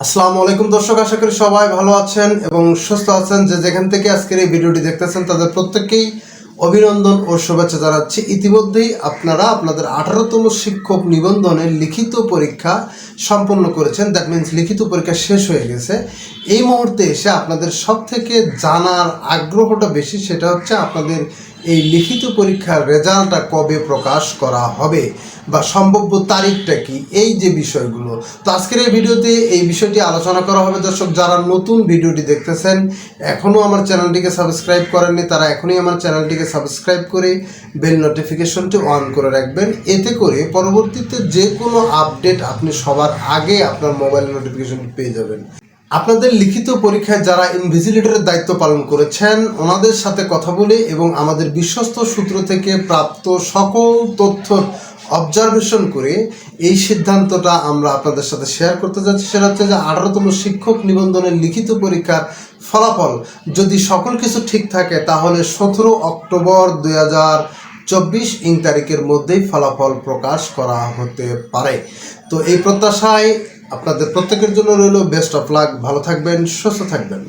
আসসালামু আলাইকুম দর্শক, আশা করি সবাই ভালো আছেন এবং সুস্থ আছেন। যে যেখান থেকে আজকের এই ভিডিওটি দেখতেছেন, তাদের প্রত্যেককেই অভিনন্দন ও শুভেচ্ছা জানাচ্ছি। ইতিমধ্যেই আপনারা আপনাদের আঠারোতম শিক্ষক নিবন্ধনের লিখিত পরীক্ষা সম্পন্ন করেছেন। দ্যাট মিন্স লিখিত পরীক্ষা শেষ হয়ে গেছে। এই মুহূর্তে এসে আপনাদের সব থেকে জানার আগ্রহটা বেশি, সেটা হচ্ছে আপনাদের এই লিখিত পরীক্ষার রেজাল্টটা কবে প্রকাশ করা হবে বা সম্ভাব্য তারিখটা কি? এই যে বিষয়গুলো। তো আজকের এই ভিডিওতে এই বিষয়টি আলোচনা করা হবে। দর্শক, যারা নতুন ভিডিওটি দেখতেছেন, এখনও আমার চ্যানেলটিকে সাবস্ক্রাইব করেননি, তারা এখনই আমার চ্যানেলটিকে সাবস্ক্রাইব করে বেল নোটিফিকেশনটি অন করে রাখবেন। এতে করে পরবর্তীতে যে কোনো আপডেট আপনি সবার আগে আপনার মোবাইল নোটিফিকেশনটি পেয়ে যাবেন। আপনাদের লিখিত পরীক্ষায় যারা ইনভিজিলেটরের দায়িত্ব পালন করেছেন, ওনাদের সাথে কথা বলে এবং আমাদের বিশ্বস্ত সূত্র থেকে প্রাপ্ত সকল তথ্য অবজারভেশন করে এই সিদ্ধান্তটা আমরা আপনাদের সাথে শেয়ার করতে যাচ্ছি। সেটা হচ্ছে যে আঠারোতম শিক্ষক নিবন্ধনের লিখিত পরীক্ষার ফলাফল যদি সকল কিছু ঠিক থাকে, তাহলে সতেরো অক্টোবর দুই হাজার চব্বিশ ইং তারিখের মধ্যেই ফলাফল প্রকাশ করা হতে পারে। তো এই প্রত্যাশায় আপনাদের প্রত্যেকের জন্য রইল বেস্ট অফ লাক ভালো থাকবেন সুস্থ থাকবেন।